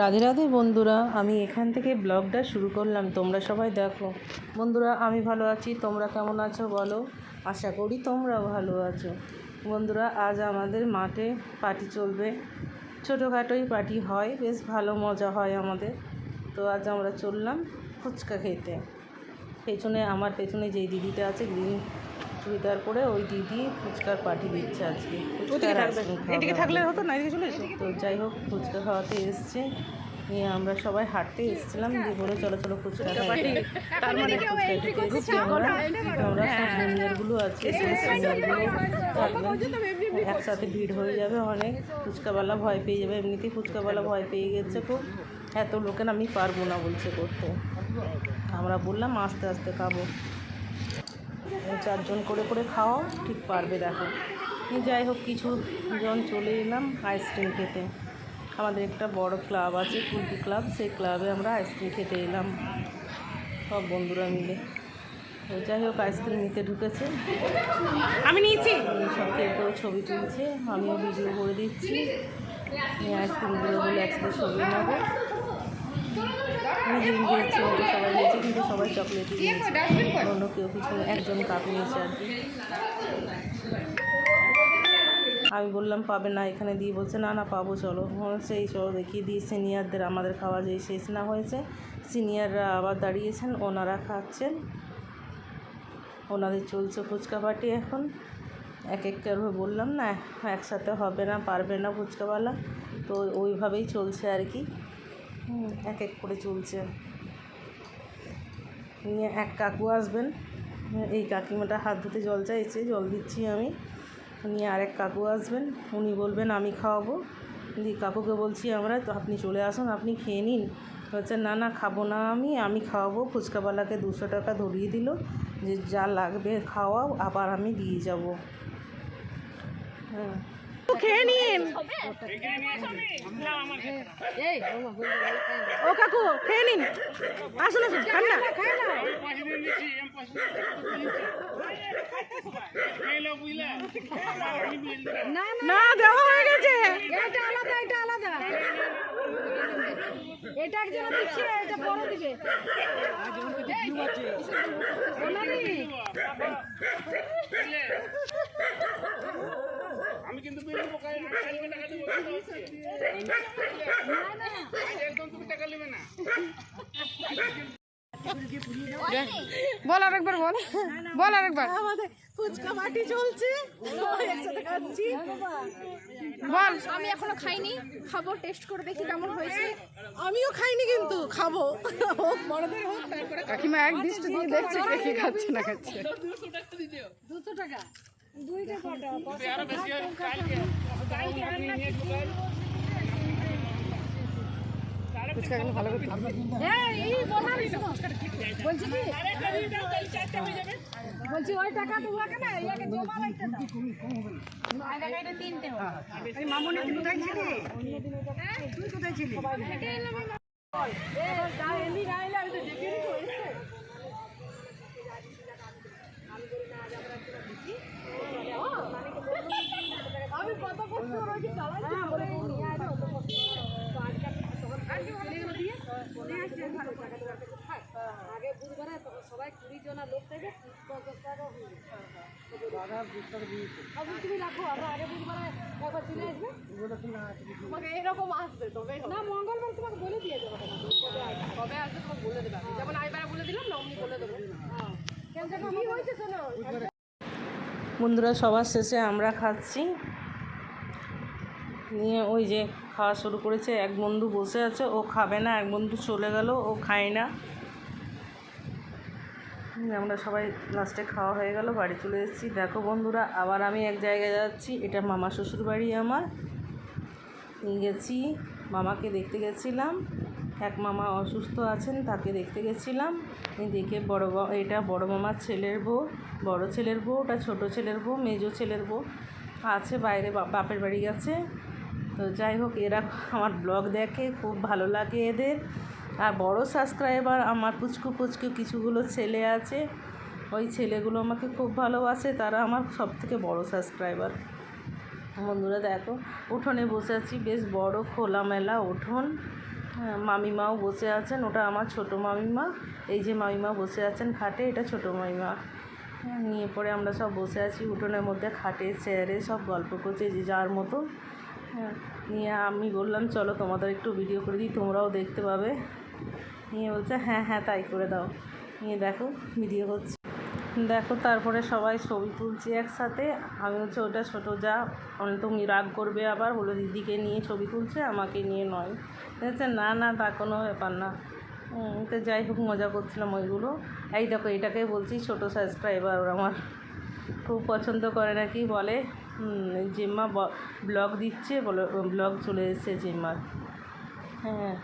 রাধে রাধে বন্ধুরা, আমি এখান থেকে ব্লগটা শুরু করলাম। তোমরা সবাই দেখো। বন্ধুরা, আমি ভালো আছি, তোমরা কেমন আছো বলো? আশা করি তোমরাও ভালো আছো। বন্ধুরা, আজ আমাদের মাঠে পার্টি চলবে। ছোটোখাটোই পার্টি হয়, বেশ ভালো মজা হয় আমাদের। তো আজ আমরা চললাম ফুচকা খেতে। পেছনে, আমার পেছনে যেই দিদিটা আছে, গ্রিন চুড়িদার পরে ওই দিদি ফুচকার পার্টি দিচ্ছে আজকে। এদিকে থাকলে হতো না এদিকে চলে তো যাই হোক ফুচকা খাওয়াতে এসছে। নিয়ে আমরা সবাই হাঁটতে এসেছিলাম দিয়ে বলে চলো চলো ফুচকা খাই তার মানে ফুচকা খেতে এসেছি আমরা। আমরা। সব সিনিয়রগুলো আছে সেই সিনিয়রগুলো একসাথে ভিড় হয়ে যাবে অনেক। ফুচকাওয়ালা ভয় পেয়ে যাবে এমনিতেই ফুচকাওয়ালা ভয় পেয়ে গেছে খুব। এত লোকের আমি পারব না বলছে করতে। আমরা বললাম আস্তে আস্তে খাব। চারজন করে করে খাওয়াও ঠিক পারবে দেখো। যাই হোক কিছু জন চলে এলাম আইসক্রিম খেতে। আমাদের একটা বড় ক্লাব আছে কুলপি ক্লাব সেই ক্লাবে আমরা আইসক্রিম খেতে এলাম। সব বন্ধুরা মিলে। যাই হোক আইসক্রিম নিতে ঢুকেছে। আমি নিয়েছি। সব কেউ ছবি তুলছে আমিও ভিডিও করে দিচ্ছি। নিয়ে আইসক্রিমগুলো বলে একসাথে ছবি নেব। মতো সবাই কিন্তু সবাই চকলেটই নিয়েছে অন্য কেউ একজন নিয়েছে আর কি। আমি বললাম, পাবে না, এখানে দিয়ে। বলছে, না না, পাবো, চলো। সেই চলো দেখিয়ে দিয়ে সিনিয়রদের আমাদের খাওয়া যে শেষ না হয়েছে সিনিয়ররা আবার দাঁড়িয়েছেন, ওনারা খাচ্ছেন। ওনাদের চলছে ফুচকা পার্টি এখন। এক হয়ে বললাম, না, একসাথে হবে না, পারবে না ফুচকাওয়ালা। তো ওইভাবেই চলছে আর কি। হুম, এক এক করে চলছে। নিয়ে এক কাকু আসবেন। এই কাকিমাটা হাত ধুতে জল চাইছে জল দিচ্ছি আমি। নিয়ে আরেক কাকু আসবেন উনি বলবেন আমি খাওয়াবো। দিয়ে কাকুকে বলছি আমরা তো আপনি চলে আসুন আপনি খেয়ে নিন। বলছে না না খাব না আমি আমি খাওয়াবো। ফুচকাওয়ালাকে দুশো টাকা ধরিয়ে দিল যে যা লাগবে খাওয়াও আবার আমি দিয়ে যাব। হ্যাঁ। খেয়ে নিন। ও কাকু খেয়ে নিন। আসুন আসুন খান না। না দেওয়া হয়ে গেছে। এটা আলাদা এটা আলাদা। এটা একজন দিচ্ছে এটা বড় দিবে। ওনারই। কিন্তু বিল দেবো কাল কালকে টাকা দেবো একদম তুমি টাকা নেবে না বল। আরেকবার বল বল আরেকবার আমাদের ফুচকা পার্টি চলছে। একসাথে খাচ্ছি। বল। আমি এখনও খাইনি। খাব টেস্ট করে দেখি কেমন হয়েছে। আমিও খাইনি কিন্তু খাব। হোক বড়দের হোক তারপরে কাকিমা এক দৃষ্টি দিয়ে দেখছে কে কি খাচ্ছে না খাচ্ছে। দুশো টাকা। দুইটা কটা আরও বেশি কালকে। কালকে এই এই বললাম বলছি ওই টাকা তোমাকে না ইয়াকে জমা রাখতে দাও। মামনি তুই কোথায় ছিলি? তুই কোথায় ছিলি এ যা এলি না এলি আমি তো দেখে নি তো এসছে আমি কত কষ্ট করে ওই চালাইছি বলে নিয়ে আসো কত কষ্ট তো আজকে তখন ছেলেগুলো দিয়ে আগে বুধবারে তখন সবাই কুড়ি জনা লোক থেকে তুমি রাখো আমরা আগে আসবে তোমাকে আসবে না মঙ্গলবার বলে দিয়ে কবে আসবে তোমাকে বলে দেবে যেমন বলে দিলাম না বলে দেবো হ্যাঁ হয়েছে বন্ধুরা, সবার শেষে আমরা খাচ্ছি। নিয়ে ওই যে খাওয়া শুরু করেছে। এক বন্ধু বসে আছে, ও খাবে না, এক বন্ধু চলে গেল, ও খায় না। আমরা সবাই লাস্টে খাওয়া হয়ে গেল, বাড়ি চলে এসেছি। দেখো বন্ধুরা, আবার আমি এক জায়গায় যাচ্ছি। এটা মামা শ্বশুর বাড়ি আমার। গেছি। মামাকে দেখতে গেছিলাম। এক মামা অসুস্থ আছেন, তাকে দেখতে গেছিলাম। দেখে বড় এটা বড় মামার ছেলের বউ। বড় ছেলের বউ, ওটা ছোটো ছেলের বউ, মেজো ছেলের বউ। আছে, বাইরে বাপের বাড়ি গেছে। তো যাই হোক এরা আমার ব্লগ দেখে খুব ভালো লাগে এদের। আর বড় সাবস্ক্রাইবার আমার পুচকু পুচকু কিছুগুলো ছেলে আছে। ওই ছেলেগুলো আমাকে খুব ভালোবাসে তারা আমার সব থেকে বড় সাবস্ক্রাইবার বন্ধুরা দেখো উঠোনে বসে আছি বেশ বড় খোলামেলা উঠোন। হ্যাঁ মামিমাও বসে আছেন ওটা আমার ছোটো মামিমা। এই যে মামিমা বসে আছেন খাটে এটা ছোটো মামিমা। হ্যাঁ, নিয়ে পরে আমরা সব বসে আছি উঠোনের মধ্যে খাটে চেয়ারে সব গল্প করছে যে যার মতো। হ্যাঁ নিয়ে আমি বললাম, চলো তোমাদের একটু ভিডিও করে দিই, তোমরাও দেখতে পাবে। নিয়ে বলছে হ্যাঁ হ্যাঁ তাই করে দাও। নিয়ে দেখো ভিডিও করছি দেখো, তারপরে সবাই ছবি তুলছি একসাথে। আমি হচ্ছে ওটা ছোটো, যা। মানে তুমি রাগ করবে আবার, বলে, দিদিকে নিয়ে ছবি তুলছে, আমাকে নিয়ে নয়। বলছে, না না, তা কোনো ব্যাপার না। তো যাই হোক, মজা করছিলাম ওইগুলো। এই দেখো এটাকে বলছি, ছোটো সাবস্ক্রাইবার আমার খুব পছন্দ করে নাকি, বলে। জিম্মা ব্লগ দিচ্ছে বলে ব্লগ চলে এসেছে জিম্মার। হ্যাঁ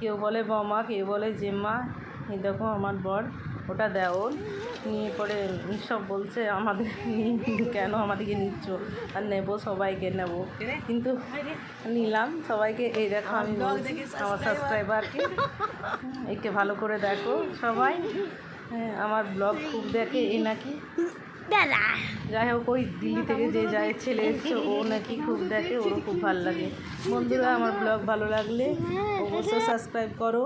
কেউ বলে বমা কেউ বলে জেম্মা। এই দেখো আমার বর ওটা দেওর নিয়ে পরে সব বলছে আমাদের কেন আমাদেরকে নিচ্ছ? আর নেব সবাইকে নেব। কিন্তু নিলাম সবাইকে। এই দেখো আমি বলছি আমার সাবস্ক্রাইবারকে একে ভালো করে দেখো সবাই। হ্যাঁ আমার ব্লগ খুব দেখে এ নাকি। যাই হোক ওই দিল্লি থেকে যে যায় ছেলে এসছে ও নাকি খুব দেখে ওরও খুব ভালো লাগে। বন্ধুরা আমার ব্লগ ভালো লাগলে অবশ্যই সাবস্ক্রাইব করো।